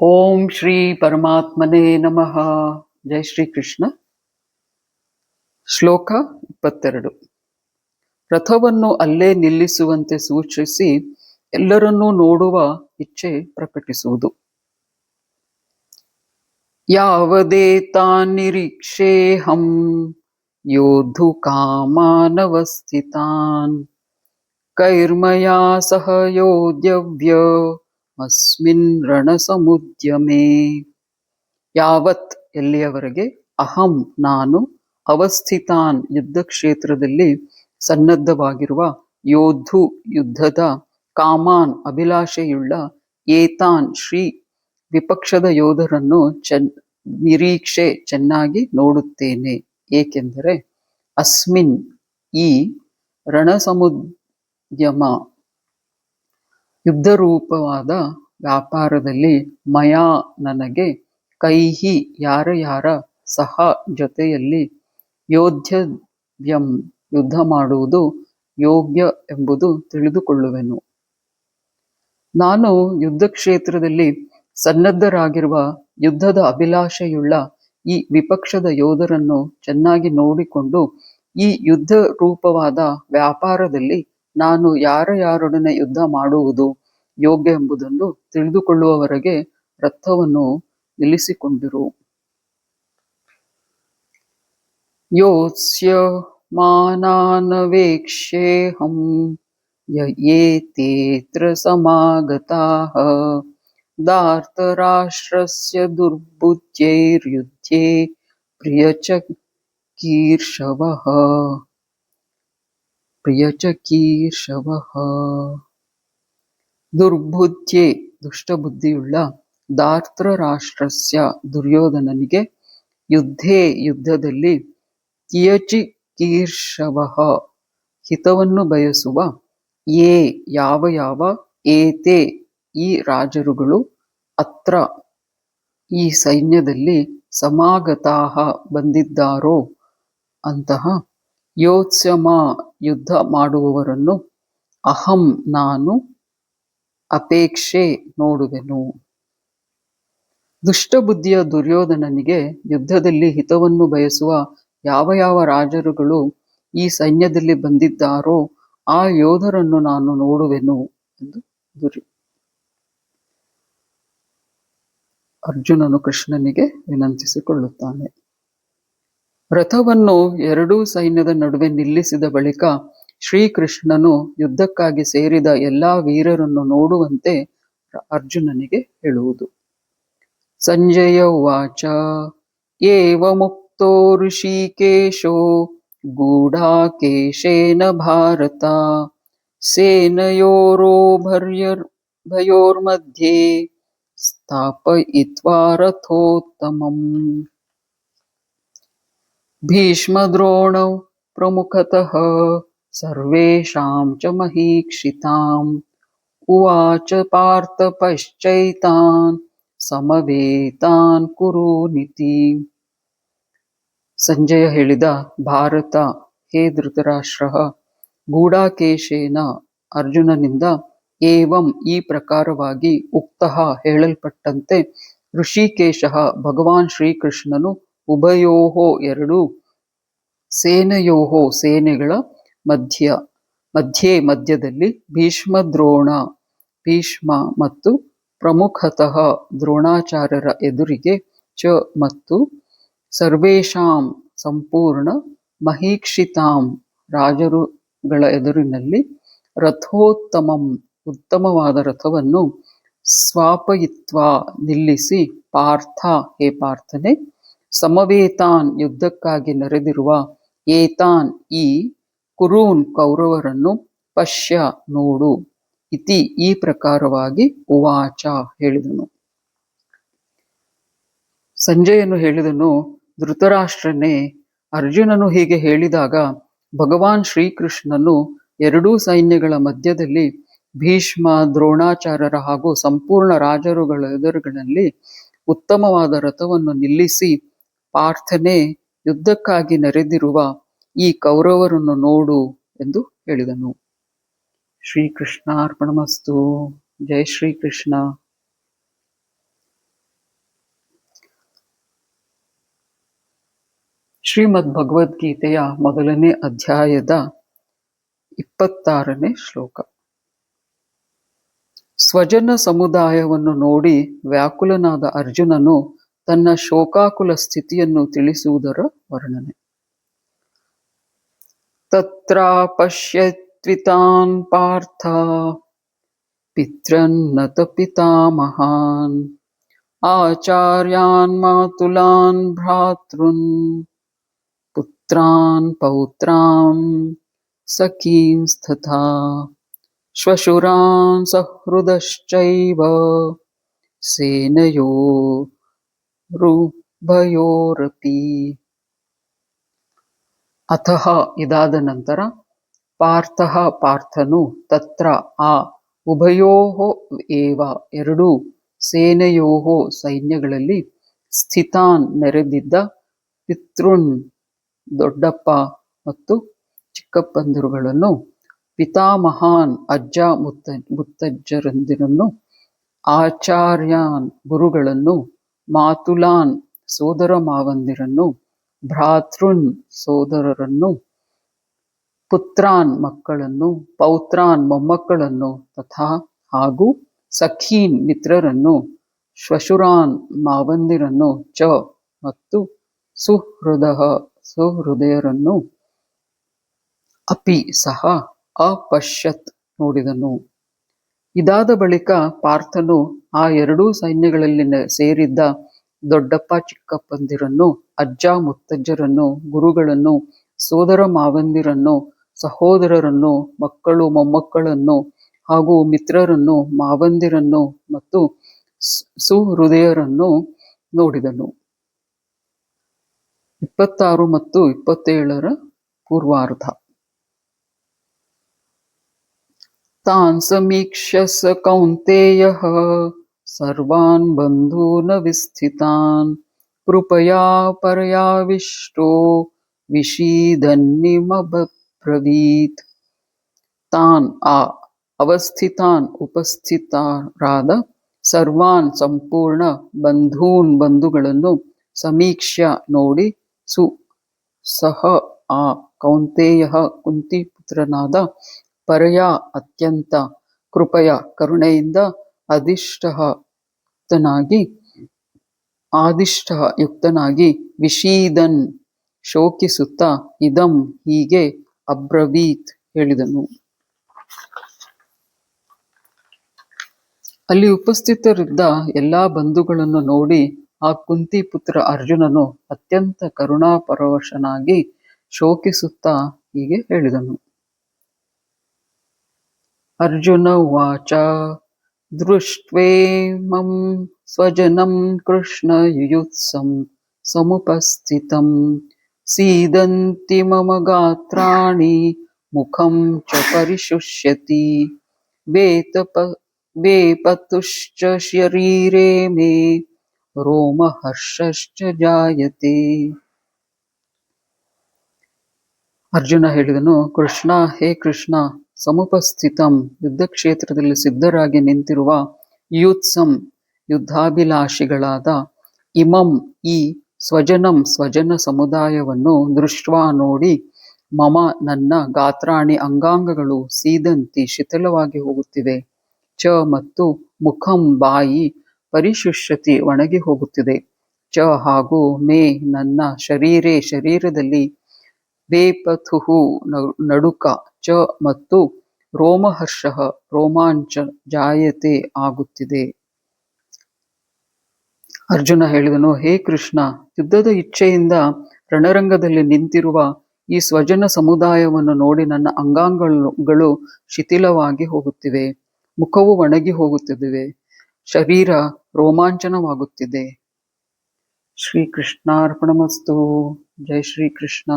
ಓಂ ಶ್ರೀ ಪರಮಾತ್ಮನೇ ನಮಃ. ಜೈ ಶ್ರೀ ಕೃಷ್ಣ. ಶ್ಲೋಕ ಇಪ್ಪತ್ತೆರಡು. ರಥವನ್ನು ಅಲ್ಲೇ ನಿಲ್ಲಿಸುವಂತೆ ಸೂಚಿಸಿ ಎಲ್ಲರನ್ನೂ ನೋಡುವ ಇಚ್ಛೆ ಪ್ರಕಟಿಸುವುದು. ಯಾವದೇತಾನ್ನಿರೀಕ್ಷೇಹಂ ಯೋಧು ಕಾಮಾನವಸ್ಥಿತಾನ್. ಕೈರ್ಮಯಾ ಸಹ ಯೋಧ್ಯವ್ಯ ಅಸ್ಮಿನ್ ರಣಸಮುದ್ಯಮೆ ಯಾವತ್ ಎಲ್ಲಿಯವರೆಗೆ? ಅಹಂ ನಾನು ಅವಸ್ಥಿತಾನ್ ಯುದ್ಧ ಕ್ಷೇತ್ರದಲ್ಲಿ ಸನ್ನದ್ಧವಾಗಿರುವ ಯೋಧು ಯುದ್ಧದ ಕಾಮಾನ್ ಅಭಿಲಾಷೆಯುಳ್ಳ ಏತಾನ್ ಶ್ರೀ ವಿಪಕ್ಷದ ಯೋಧರನ್ನು ಚೆನ್, ನಿರೀಕ್ಷೆ ಚೆನ್ನಾಗಿ ನೋಡುತ್ತೇನೆ. ಏಕೆಂದರೆ ಅಸ್ಮಿನ್ ಈ ರಣಸಮುದ್ಯಮ ಯುದ್ಧರೂಪವಾದ ವ್ಯಾಪಾರದಲ್ಲಿ ಮಯಾ ನನಗೆ ಕೈಹಿ ಯಾರ ಯಾರ ಸಹ ಜೊತೆಯಲ್ಲಿ ಯೋಧ್ಯವ್ಯಂ ಯುದ್ಧ ಮಾಡುವುದು ಯೋಗ್ಯ ಎಂಬುದು ತಿಳಿದುಕೊಳ್ಳುವೆನು. ನಾನು ಯುದ್ಧ ಕ್ಷೇತ್ರದಲ್ಲಿ ಸನ್ನದ್ಧರಾಗಿರುವ ಯುದ್ಧದ ಅಭಿಲಾಷೆಯುಳ್ಳ ಈ ವಿಪಕ್ಷದ ಯೋಧರನ್ನು ಚೆನ್ನಾಗಿ ನೋಡಿಕೊಂಡು ಈ ಯುದ್ಧ ರೂಪವಾದ ವ್ಯಾಪಾರದಲ್ಲಿ ನಾನು ಯಾರ ಯಾರೊಡನೆ ಯುದ್ಧ ಮಾಡುವುದು ಯೋಗ್ಯ ಎಂಬುದನ್ನು ತಿಳಿದುಕೊಳ್ಳುವವರೆಗೆ ರಥವನ್ನು ನಿಲ್ಲಿಸಿಕೊಂಡಿರು. ಯೋತ್ಸ್ಯ ಮಾನಾನವೇಕ್ಷೇಹಂ ಯ ಏತೇತ್ರ ಸಮಾಗತಾಃ ದಾರ್ತರಾಷ್ಟ್ರಸ್ಯ ದುರ್ಬುದ್ಧೈರ್ಯುದ್ಧೇ ಪ್ರಿಯಚಕೀರ್ಷವಃ ಪ್ರಿಯಚಕೀರ್ಷವಃ ದುರ್ಬುದ್ಧಿ ದುಷ್ಟಬುದ್ಧಿಯುಳ್ಳ ದಾರ್ತ್ರ ರಾಷ್ಟ್ರಸ್ಯ ದುರ್ಯೋಧನನಿಗೆ ಯುದ್ಧೇ ಯುದ್ಧದಲ್ಲಿ ಕಿಯಚಿಕೀರ್ಷವಃ. ಹಿತವನ್ನು ಬಯಸುವ ಏ ಯಾವ ಯಾವ ಏತೆ ಈ ರಾಜರುಗಳು ಅತ್ರ ಈ ಸೈನ್ಯದಲ್ಲಿ ಸಮಾಗತಾಹ ಬಂದಿದ್ದಾರೋ ಅಂತಹ ಯೋತ್ಸ್ಯಮ ಯುದ್ಧ ಮಾಡುವವರನ್ನು ಅಹಂ ನಾನು ಅಪೇಕ್ಷೆ ನೋಡುವೆನು. ದುಷ್ಟಬುದ್ಧಿಯ ದುರ್ಯೋಧನನಿಗೆ ಯುದ್ಧದಲ್ಲಿ ಹಿತವನ್ನು ಬಯಸುವ ಯಾವ ಯಾವ ರಾಜರುಗಳು ಈ ಸೈನ್ಯದಲ್ಲಿ ಬಂದಿದ್ದಾರೋ ಆ ಯೋಧರನ್ನು ನಾನು ನೋಡುವೆನು ಎಂದು ದುರ್ಯ ಅರ್ಜುನನು ಕೃಷ್ಣನಿಗೆ ವಿನಂತಿಸಿಕೊಳ್ಳುತ್ತಾನೆ. ರಥವನ್ನು ಎರಡೂ ಸೈನ್ಯದ ನಡುವೆ ನಿಲ್ಲಿಸಿದ ಬಳಿಕ ಶ್ರೀಕೃಷ್ಣನು ಯುದ್ಧಕ್ಕಾಗಿ ಸೇರಿದ ಎಲ್ಲಾ ವೀರರನ್ನು ನೋಡುವಂತೆ ಅರ್ಜುನನಿಗೆ ಹೇಳುವುದು. ಸಂಜಯ ವಾಚ ಏವ ಮುಕ್ತೋ ಋಷಿಕೇಶೋ ಗೂಢಾಕೇಶೇನ ಭಾರತ. ಸೇನಯೋರೋಭರ್ಯರ್ ಭಯೋರ್ಮಧ್ಯೆ ಸ್ಥಾಪಯಿತ್ವಾ ರಥೋತ್ತಮಂ. ಭೀಷ್ಮದ್ರೋಣौ प्रमुखतः सर्वेषां च महीक्षिताम् उवाच पार्थ पश्चैतान् ಸಮವೇತಾನ್ ಕುರು ನಿತಿ ಸಂಜಯ ಹೇಳಿದ ಭಾರತ ಹೇ ಧೃತರಾಷ್ಟ್ರ ಗೂಢಾಕೇಶೇನ ಅರ್ಜುನನಿಂದ ಏವಂ ಈ ಪ್ರಕಾರವಾಗಿ ಉಕ್ತಃ ಹೇಳಲ್ಪಟ್ಟಂತೆ ಋಷಿಕೇಶ ಭಗವಾನ್ ಶ್ರೀಕೃಷ್ಣನು ಉಭಯೋಹೋ ಎರಡು ಸೇನೆಯೋಹೋ ಸೇನೆಗಳ ಮಧ್ಯ, ಮಧ್ಯೆ ಮಧ್ಯದಲ್ಲಿ ಭೀಷ್ಮದ್ರೋಣ, ಭೀಷ್ಮ ಮತ್ತು ಪ್ರಮುಖತಃ ದ್ರೋಣಾಚಾರ್ಯರ ಎದುರಿಗೆ ಚ ಮತ್ತು ಸರ್ವೇಷಾಂ ಸಂಪೂರ್ಣ ಮಹೀಕ್ಷಿತಾಂ ರಾಜರುಗಳ ಎದುರಿನಲ್ಲಿ ರಥೋತ್ತಮಂ ಉತ್ತಮವಾದ ರಥವನ್ನು ಸ್ವಾಪಯಿತ್ವ ನಿಲ್ಲಿಸಿ ಪಾರ್ಥ, ಹೇ ಪಾರ್ಥನೆ ಸಮವೇತಾನ್ ಯುದ್ಧಕ್ಕಾಗಿ ನರೆದಿರುವ ಏತಾನ್ ಈ ಕುರೂನ್ ಕೌರವರನ್ನು ಪಶ್ಯ ನೋಡು. ಇತಿ ಈ ಪ್ರಕಾರವಾಗಿ ಉವಾಚ ಹೇಳಿದನು. ಸಂಜಯನು ಹೇಳಿದನು, ಧೃತರಾಷ್ಟ್ರನೇ, ಅರ್ಜುನನು ಹೀಗೆ ಹೇಳಿದಾಗ ಭಗವಾನ್ ಶ್ರೀಕೃಷ್ಣನು ಎರಡೂ ಸೈನ್ಯಗಳ ಮಧ್ಯದಲ್ಲಿ ಭೀಷ್ಮ, ದ್ರೋಣಾಚಾರ್ಯರ ಹಾಗೂ ಸಂಪೂರ್ಣ ರಾಜರುಗಳ ಎದುರುಗಳಲ್ಲಿ ಉತ್ತಮವಾದ ರಥವನ್ನು ನಿಲ್ಲಿಸಿ ಪ್ರಾರ್ಥನೆ ಯುದ್ಧಕ್ಕಾಗಿ ನೆರೆದಿರುವ ಈ ಕೌರವರನ್ನು ನೋಡು ಎಂದು ಹೇಳಿದನು. ಶ್ರೀಕೃಷ್ಣಾರ್ಪಣಮಸ್ತು. ಜೈ ಶ್ರೀಕೃಷ್ಣ. ಶ್ರೀಮದ್ ಭಗವದ್ಗೀತೆಯ ಮೊದಲನೇ ಅಧ್ಯಾಯದ ಇಪ್ಪತ್ತಾರನೇ ಶ್ಲೋಕ. ಸ್ವಜನ ಸಮುದಾಯವನ್ನು ನೋಡಿ ವ್ಯಾಕುಲನಾದ ಅರ್ಜುನನು ತನ್ನ ಶೋಕಾಕುಲ ಸ್ಥಿತಿಯನ್ನು ತಿಳಿಸುವುದರ ವರ್ಣನೆ ತತ್ರ ಪಶ್ಯತ್ವಿತಾನ್ ಪಾರ್ಥ ಪಿತೃನ್ನತ ಪಿತಾಮಹಾನ್ ಆಚಾರ್ಯಾನ್ ಮಾತುಲಾನ್ ಭ್ರಾತೃನ್ पुत्रान् पौत्रान् सखींस्तथा श्वशुरान् सहृदश्चैव ಸೇನೆಯೋರುಭಯೋರಪಿ ಅತಃ ಇದಾದ ನಂತರ ಪಾರ್ಥಃ ಪಾರ್ಥನು ತತ್ರ ಆ ಉಭಯೋ ಏವ ಎರಡೂ ಸೇನೆಯೋಃ ಸೈನ್ಯಗಳಲ್ಲಿ ಸ್ಥಿತಾನ್ ನೆರೆದಿದ್ದ ಪಿತೃನ್ ದೊಡ್ಡಪ್ಪ ಮತ್ತು ಚಿಕ್ಕಪ್ಪಂದಿರುಗಳನ್ನು ಪಿತಾಮಹಾನ್ ಅಜ್ಜ ಮುತ್ತ ಮುತ್ತಜ್ಜರಂದಿರನ್ನು ಆಚಾರ್ಯಾನ್ ಗುರುಗಳನ್ನು ಮಾತುಲಾನ್ ಸೋದರ ಮಾವಂದಿರನ್ನು ಭ್ರಾತೃನ್ ಸೋದರರನ್ನು, ಪುತ್ರಾನ್ ಮಕ್ಕಳನ್ನು, ಪೌತ್ರಾನ್ ಮೊಮ್ಮಕ್ಕಳನ್ನು ತಥಾ ಹಾಗೂ ಸಖೀನ್ ಮಿತ್ರರನ್ನು, ಶ್ವಶುರಾನ್ ಮಾವಂದಿರನ್ನು ಚ ಮತ್ತು ಸುಹೃದ ಸುಹೃದಯರನ್ನು ಅಪಿ ಸಹ ಅಪಶ್ಯತ್ ನೋಡಿದನು. ಇದಾದ ಬಳಿಕ ಪಾರ್ಥನು ಆ ಎರಡೂ ಸೈನ್ಯಗಳಲ್ಲಿ ಸೇರಿದ್ದ ದೊಡ್ಡಪ್ಪ ಚಿಕ್ಕಪ್ಪಂದಿರನ್ನು, ಅಜ್ಜ ಮುತ್ತಜ್ಜರನ್ನು, ಗುರುಗಳನ್ನು, ಸೋದರ ಮಾವಂದಿರನ್ನು, ಸಹೋದರರನ್ನು, ಮಕ್ಕಳು ಮೊಮ್ಮಕ್ಕಳನ್ನು ಹಾಗೂ ಮಿತ್ರರನ್ನು, ಮಾವಂದಿರನ್ನು ಮತ್ತು ಸುಹೃದಯರನ್ನು ನೋಡಿದನು. ಇಪ್ಪತ್ತಾರು ಮತ್ತು ಇಪ್ಪತ್ತೇಳರ ಪೂರ್ವಾರ್ಧ. ತಾನ್ समीक्ष्य स कौन्तेयः। ಸರ್ವಾನ್ ಬಂಧೂನ ವಿಸ್ಥಿತಾನ್ ಕೃಪಯಾ पर्याविष्टो विषीदन्निमब्रवीत्। ತಾನ್ ಆ ಅವಸ್ಥಿತಾನ್ ಉಪಸ್ಥಿತರಾದ ಸರ್ವಾನ್ ಸಂಪೂರ್ಣ ಬಂಧೂನ್ ಬಂಧುಗಳನ್ನು ಸಮೀಕ್ಷ್ಯ ನೋಡಿ। ಸು ಸಹ ಆ ಕೌಂತೆಯ ಕುಂತಿಪುತ್ರನಾದ ಪರಯ ಅತ್ಯಂತ ಕೃಪಯ ಕರುಣೆಯಿಂದ ಅಧಿಷ್ಠನಾಗಿ ಆದಿಷ್ಟ ಯುಕ್ತನಾಗಿ ವಿಷೀದನ್ ಶೋಕಿಸುತ್ತಾ ಇದಂ ಹೀಗೆ ಅಬ್ರವೀತ್ ಹೇಳಿದನು. ಅಲ್ಲಿ ಉಪಸ್ಥಿತರಿದ್ದ ಎಲ್ಲಾ ಬಂಧುಗಳನ್ನು ನೋಡಿ ಆ ಕುಂತಿ ಪುತ್ರ ಅರ್ಜುನನು ಅತ್ಯಂತ ಕರುಣಾಪರವಶನಾಗಿ ಶೋಕಿಸುತ್ತಾ ಹೀಗೆ ಹೇಳಿದನು. ಅರ್ಜುನ ಉವಾಚ ದೃಷ್ಟ್ವೇಮಂ ಸ್ವಜನಂ ಕೃಷ್ಣ ಯುಯುತ್ಸಂ ಸಮುಪಸ್ಥಿತಂ ಸೀದಂತಿ ಮಮ ಗಾತ್ರಾಣಿ ಮುಖಂ ಚ ಪರಿಶುಷ್ಯತಿ ವೇತಪ ವೇಪತುಶ್ಚ ಶರೀರೇ ಮೇ ರೋಮಹರ್ಷಶ್ಚ ಜಾಯತೆ ಅರ್ಜುನ ಹೇಳಿದನು ಕೃಷ್ಣ ಹೇ ಕೃಷ್ಣ ಸಮುಪಸ್ಥಿತಂ ಯುದ್ಧಕ್ಷೇತ್ರದಲ್ಲಿ ಸಿದ್ಧರಾಗಿ ನಿಂತಿರುವ ಯೂತ್ಸಂ ಯುದ್ಧಾಭಿಲಾಷಿಗಳಾದ ಇಮಂ ಈ ಸ್ವಜನಂ ಸ್ವಜನ ಸಮುದಾಯವನ್ನು ದೃಷ್ಟ್ವಾ ನೋಡಿ, ಮಮ ನನ್ನ ಗಾತ್ರಾಣಿ ಅಂಗಾಂಗಗಳು ಸೀದಂತಿ ಶಿಥಿಲವಾಗಿ ಹೋಗುತ್ತಿವೆ. ಚ ಮತ್ತು ಮುಖಂ ಬಾಯಿ ಪರಿಶುಷ್ಯತಿ ಒಣಗಿ ಹೋಗುತ್ತಿದೆ. ಚ ಹಾಗೂ ಮೇ ನನ್ನ ಶರೀರೇ ಶರೀರದಲ್ಲಿ ವೇಪಥುಹು ನಡುಕ ಚ ಮತ್ತು ರೋಮಹರ್ಷ ರೋಮಾಂಚ ಜಾಯತೆ ಆಗುತ್ತಿದೆ. ಅರ್ಜುನ ಹೇಳಿದನು, ಹೇ ಕೃಷ್ಣ, ಯುದ್ಧದ ಇಚ್ಛೆಯಿಂದ ರಣರಂಗದಲ್ಲಿ ನಿಂತಿರುವ ಈ ಸ್ವಜನ ಸಮುದಾಯವನ್ನು ನೋಡಿ ನನ್ನ ಅಂಗಾಂಗಗಳು ಶಿಥಿಲವಾಗಿ ಹೋಗುತ್ತಿವೆ, ಮುಖವು ಒಣಗಿ ಹೋಗುತ್ತಿದ್ದೇವೆ ಶರೀರ ರೋಮಾಂಚನವಾಗುತ್ತಿದೆ. ಶ್ರೀಕೃಷ್ಣಾರ್ಪಣಮಸ್ತು. ಜೈ ಶ್ರೀಕೃಷ್ಣ.